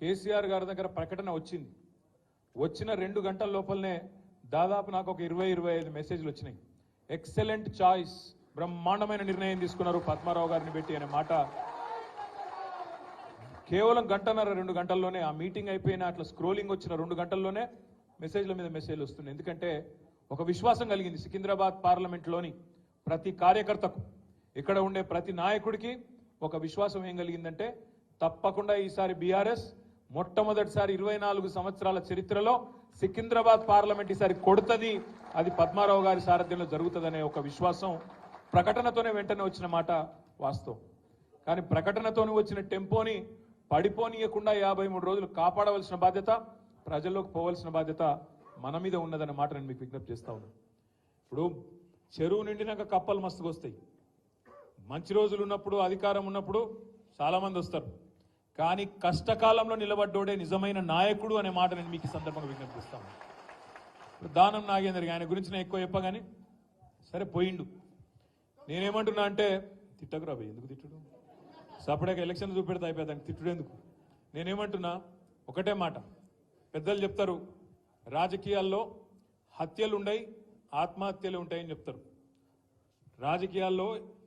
కేసీఆర్ గారి దగ్గర ప్రకటన వచ్చింది. వచ్చిన రెండు గంటల లోపలనే దాదాపు నాకు ఒక ఇరవై ఇరవై ఐదు మెసేజ్లు వచ్చినాయి. ఎక్సలెంట్ చాయిస్ బ్రహ్మాండమైన నిర్ణయం తీసుకున్నారు పద్మారావు గారిని పెట్టి అనే మాట. కేవలం గంటన్నర రెండు గంటల్లోనే ఆ మీటింగ్ అయిపోయిన అట్లా స్క్రోలింగ్ వచ్చిన రెండు గంటల్లోనే మెసేజ్ల మీద మెసేజ్లు వస్తున్నాయి. ఎందుకంటే ఒక విశ్వాసం కలిగింది సికింద్రాబాద్ పార్లమెంట్లోని ప్రతి కార్యకర్తకు. ఇక్కడ ఉండే ప్రతి నాయకుడికి ఒక విశ్వాసం ఏం కలిగిందంటే తప్పకుండా ఈసారి బీఆర్ఎస్ మొట్టమొదటిసారి ఇరవై నాలుగు సంవత్సరాల చరిత్రలో సికింద్రాబాద్ పార్లమెంట్ ఈసారి కొడుతుంది. అది పద్మారావు గారి సారథ్యంలో జరుగుతుందనే ఒక విశ్వాసం ప్రకటనతోనే వెంటనే వచ్చిన మాట వాస్తవం. కానీ ప్రకటనతోనే వచ్చిన టెంపోని పడిపోనీయకుండా యాభై మూడు రోజులు కాపాడవలసిన బాధ్యత ప్రజల్లోకి పోవలసిన బాధ్యత మన మీద ఉన్నదన్న మాట నేను మీకు విజ్ఞప్తి చేస్తా ఉన్నాను ఇప్పుడు చెరువు నిండినాక కప్పలు మస్తుగా వస్తాయి మంచి రోజులు ఉన్నప్పుడు అధికారం ఉన్నప్పుడు చాలామంది వస్తారు. కానీ కష్టకాలంలో నిలబడ్డోడే నిజమైన నాయకుడు అనే మాట నేను మీకు సందర్భంగా విజ్ఞప్తిస్తాను. ఇప్పుడు దానం నాగేందర్ ఆయన గురించి నేను ఎక్కువ చెప్పగానే సరే పోయిండు. నేనేమంటున్నా అంటే తిట్టకురా భయ్ ఎందుకు తిట్టుడు? సపడేగా ఎలక్షన్ చూపెడితే అయిపోయింది తిట్టుడు ఎందుకు? నేనేమంటున్నా ఒకటే మాట. పెద్దలు చెప్తారు రాజకీయాల్లో హత్యలు ఉండయి ఆత్మహత్యలు ఉంటాయని చెప్తారు. రాజకీయాల్లో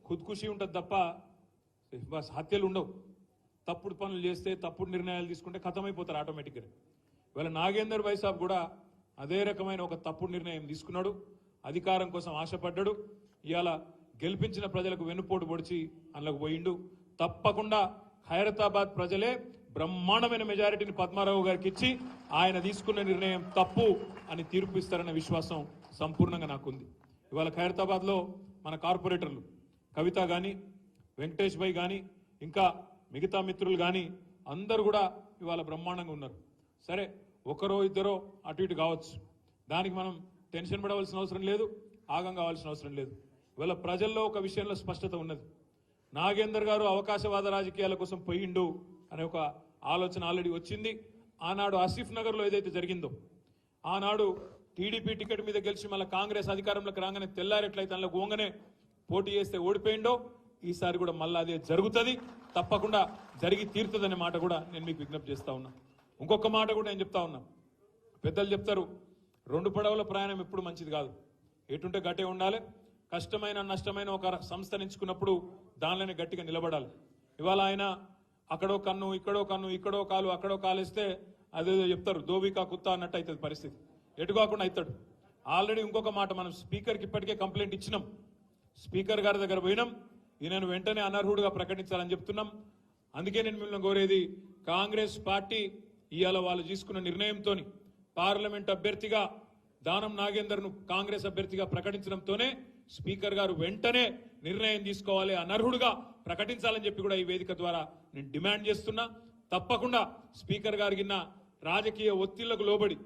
ఖుద్కుషి ఉంటుంది తప్ప హత్యలు ఉండవు. తప్పుడు పనులు చేస్తే తప్పుడు నిర్ణయాలు తీసుకుంటే ఖతమైపోతారు ఆటోమేటిక్గా. ఇవాళ నాగేందర్ వైసాబ్ కూడా అదే రకమైన ఒక తప్పుడు నిర్ణయం తీసుకున్నాడు. అధికారం కోసం ఆశపడ్డాడు. ఇవాళ గెలిపించిన ప్రజలకు వెన్నుపోటు పొడిచి అందులోకి పోయిండు. తప్పకుండా ఖైరతాబాద్ ప్రజలే బ్రహ్మాండమైన మెజారిటీని పద్మారావు గారికి ఇచ్చి ఆయన తీసుకున్న నిర్ణయం తప్పు అని తీర్పు ఇస్తారన్న విశ్వాసం సంపూర్ణంగా నాకుంది. ఇవాళ ఖైరతాబాద్లో మన కార్పొరేటర్లు కవిత కానీ వెంకటేష్ భాయ్ కానీ ఇంకా మిగతా మిత్రులు కానీ అందరూ కూడా ఇవాళ బ్రహ్మాండంగా ఉన్నారు. సరే ఒకరో ఇద్దరో అటు ఇటు కావచ్చు. దానికి మనం టెన్షన్ పడవలసిన అవసరం లేదు ఆగం కావాల్సిన అవసరం లేదు. ఇవాళ ప్రజల్లో ఒక విషయంలో స్పష్టత ఉన్నది. నాగేందర్ గారు అవకాశవాద రాజకీయాల కోసం పోయిండు అనే ఒక ఆలోచన ఆల్రెడీ వచ్చింది. ఆనాడు ఆసిఫ్ నగర్లో ఏదైతే జరిగిందో ఆనాడు టీడీపీ టికెట్ మీద గెలిచి మళ్ళీ కాంగ్రెస్ అధికారంలోకి రాగానే తెల్లారెట్లయితే అందులో గోంగనే పోటీ చేస్తే ఓడిపోయిండో ఈసారి కూడా మళ్ళీ అదే జరుగుతుంది. తప్పకుండా జరిగి తీరుతుందనే మాట కూడా నేను మీకు విజ్ఞప్తి చేస్తా ఉన్నా. ఇంకొక మాట కూడా నేను చెప్తా ఉన్నా. పెద్దలు చెప్తారు రెండు పడవల ప్రయాణం ఎప్పుడు మంచిది కాదు. ఎటుంటే గట్టే ఉండాలి కష్టమైన నష్టమైన ఒక సంస్థను ఎంచుకున్నప్పుడు దానిలోనే గట్టిగా నిలబడాలి. ఇవాళ ఆయన అక్కడో కన్ను ఇక్కడో కన్ను ఇక్కడో కాలు అక్కడో కాలేస్తే అదేదో చెప్తారు దోబికా కుత్తా అన్నట్టు అవుతుంది పరిస్థితి. ఎటు కాకుండా అవుతాడు ఆల్రెడీ ఇంకొక మాట మనం స్పీకర్కి ఇప్పటికే కంప్లైంట్ ఇచ్చినాం. స్పీకర్ గారి దగ్గర పోయినాం. ఈయనను వెంటనే అనర్హుడుగా ప్రకటించాలని చెప్తున్నాం. అందుకే నేను మిమ్మల్ని కోరేది కాంగ్రెస్ పార్టీ ఇవాళ వాళ్ళు తీసుకున్న నిర్ణయంతోని పార్లమెంట్ అభ్యర్థిగా దానం నాగేందర్ను కాంగ్రెస్ అభ్యర్థిగా ప్రకటించడంతోనే స్పీకర్ గారు వెంటనే నిర్ణయం తీసుకోవాలి అనర్హుడుగా ప్రకటించాలని చెప్పి కూడా ఈ వేదిక ద్వారా నేను డిమాండ్ చేస్తున్నా. తప్పకుండా స్పీకర్ గారికి రాజకీయ ఒత్తిళ్ళకు లోబడి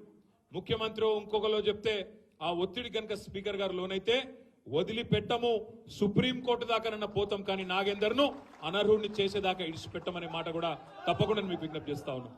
ముఖ్యమంత్రి ఇంకొకలో చెప్తే ఆ ఒత్తిడి కనుక స్పీకర్ గారు లోనైతే వదిలిపెట్టము. సుప్రీంకోర్టు దాకానన్న పోతాం కానీ నాగేందర్ను అనర్హుడిని చేసేదాకా ఇడిచిపెట్టమనే మాట కూడా తప్పకుండా మీకు విజ్ఞప్తి చేస్తా ఉన్నాను.